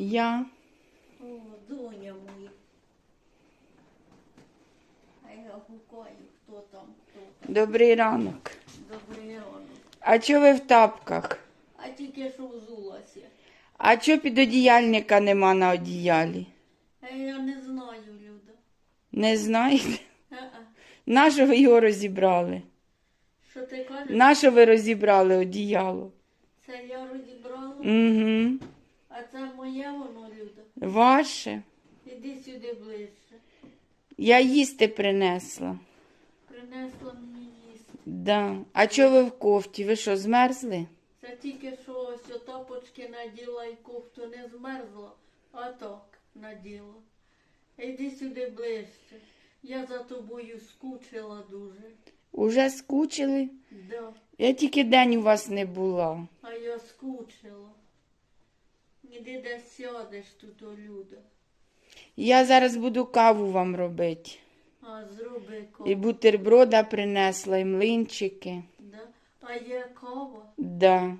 Я. О, доня моя. А я гукаю, хто там, хто там. Добрий ранок. Добрий ранок. А чого ви в тапках? А тільки що взулася. А чого підодіяльника нема на одіялі? А я не знаю, Люда. Не знаєте? А-а. Нащо ви його розібрали? Що ти кажеш? Нащо ви розібрали одіяло? Це я розібрала, Угу. а це моє воно, Люда. Ваше. Іди сюди ближче. Я їсти принесла. Принесла мені їсти. Да. А чого ви в кофті? Ви що, змерзли? Це тільки що ось тапочки наділа і кофту не змерзла, а так наділа. Іди сюди ближче. Я за тобою скучила дуже. Уже скучили? Да, Я тільки день у вас не була. а я скучила. Іди десь сядеш тут, о, Люда. Я зараз буду каву вам робити. А зроби І бутерброда принесла, і млинчики. Да? А є кава? Да.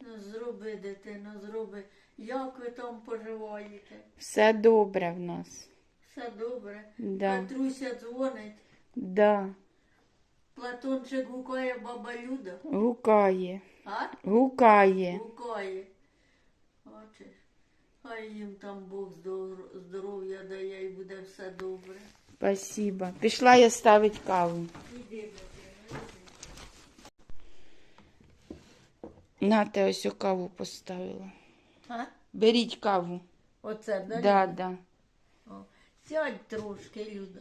Ну, зроби, дитино, зроби. Як ви там поживаєте? Все добре в нас. Все добре? Да. Петруся дзвонить. Да. Платончик гукає баба Люда. Гукає. А? Гукає. Гукає. Бачиш? Хай їм там Бог здоров'я дає і буде все добре. Спасибо. Пішла я ставить каву. Нате, ось каву поставила. А? Беріть каву. Оце, да? Да, да. О, Сядь трошки, Люда.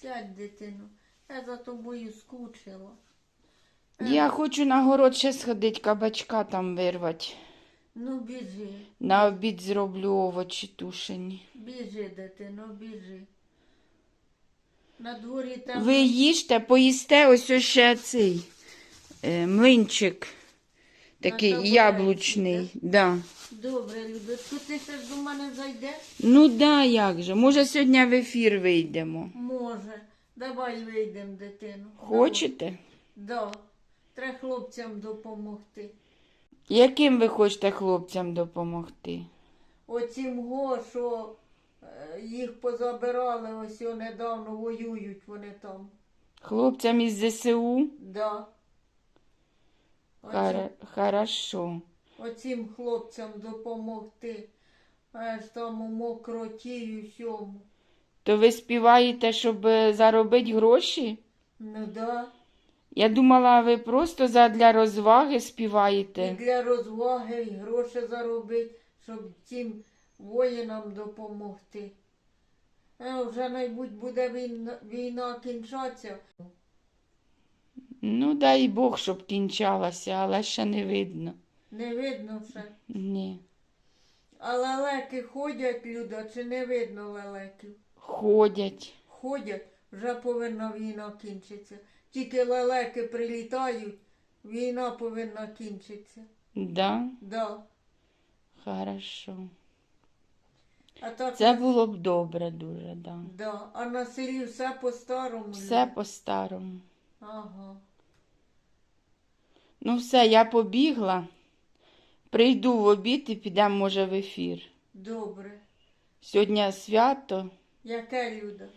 Сядь, дитино. Я за тобою скучила. Я хочу на город ще сходити, кабачка там вирвати. Ну, біжи, На обід зроблю овочі тушені. біжи, дитино, біжи. На дворі там. Ви їжте, поїсте ось ось ще цей е, млинчик. Такий табуретці, яблучний. Да. Добре, Людочко, ти ще ж до мене зайдеш? Ну да, як же. Може, сьогодні в ефір вийдемо. Може. Давай вийдемо, дитину. Хочете? Да. Треба хлопцям допомогти. Яким ви хочете хлопцям допомогти? Оцім го, що е, їх позабирали, ось о, недавно воюють вони там. Хлопцям із ЗСУ? Да. Оцім, Хара- Хорошо. оцім хлопцям допомогти. Аж там у мокроті усьому. То ви співаєте, щоб е, заробити гроші? Ну да. Я думала, ви просто задля розваги І співаєте. для розваги, і гроші заробити, щоб тим воїнам допомогти. А вже найбудь буде війна, війна кінчатися. Ну, дай Бог, щоб кінчалася, але ще не видно. Не видно ще. Ні. А лелеки ходять, Люда, чи не видно лелеків? Ходять. Ходять, вже повинна війна кінчитися. Тільки лелеки прилітають, війна повинна кінчитися. Да? Да. Хорошо. А так, Це було б добре дуже, да. да. а на селі все по-старому. Все по-старому. Ага. Ну все, я побігла. Прийду в обід і підемо, може, в ефір. Добре. Сьогодні свято, Яке Люда?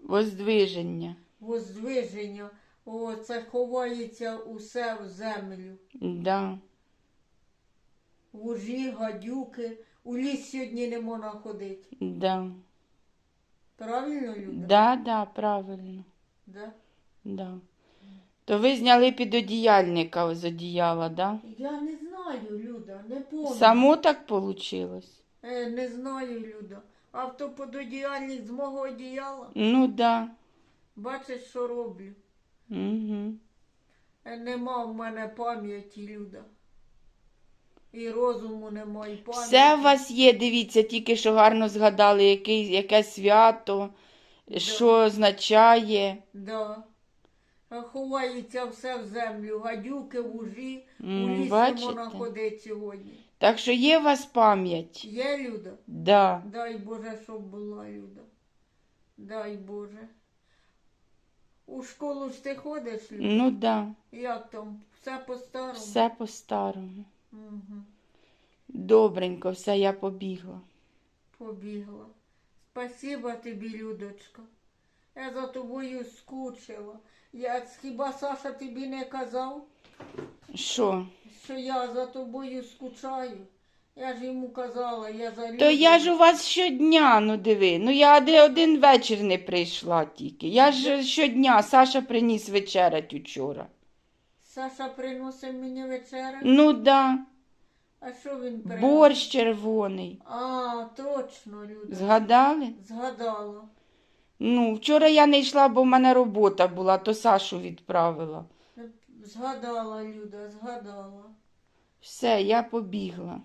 воздвиження. Воздвиження. О, це ховається усе в землю. Да. Вужі, гадюки. У ліс сьогодні не можна ходити. Да. Правильно, Люда? Да, да, правильно. Да? Да. То ви зняли підодіяльника з одіяла, да? Я не знаю, Люда, не помню. Само так вийшло? Е, не знаю, Люда. Автопододіяльник з мого одіяла. Ну да. Бачиш, що роблю. Угу. Е, нема в мене пам'яті, Люда. І розуму нема, і пам'яті. Все у вас є, дивіться, тільки що гарно згадали, який, яке свято, що означає. Да. Ховається все в землю, гадюки, вужі, М, у лісі бачите? можна ходити сьогодні. Так що є у вас пам'ять? Є Люда? Да. Дай Боже, щоб була Люда. Дай Боже. У школу ж ти ходиш, Люда? Ну да. Як там? Все по-старому? Все по-старому. Угу. Добренько, все, я побігла. Побігла. Спасіба тобі, Людочка. Я за тобою скучила. Я хіба Саша тобі не казав, Що? що я за тобою скучаю? Я ж йому казала, я за То я ж у вас щодня, ну диви. Ну я де один вечір не прийшла тільки. Я ж щодня, Саша приніс вечерять учора. Саша приносив мені вечерю. Ну да, А що він приносив? борщ червоний. А, точно, Люда. Згадали? Згадала. Ну, вчора я не йшла, бо в мене робота була, то Сашу відправила. Згадала, Люда, згадала. Все, я побігла.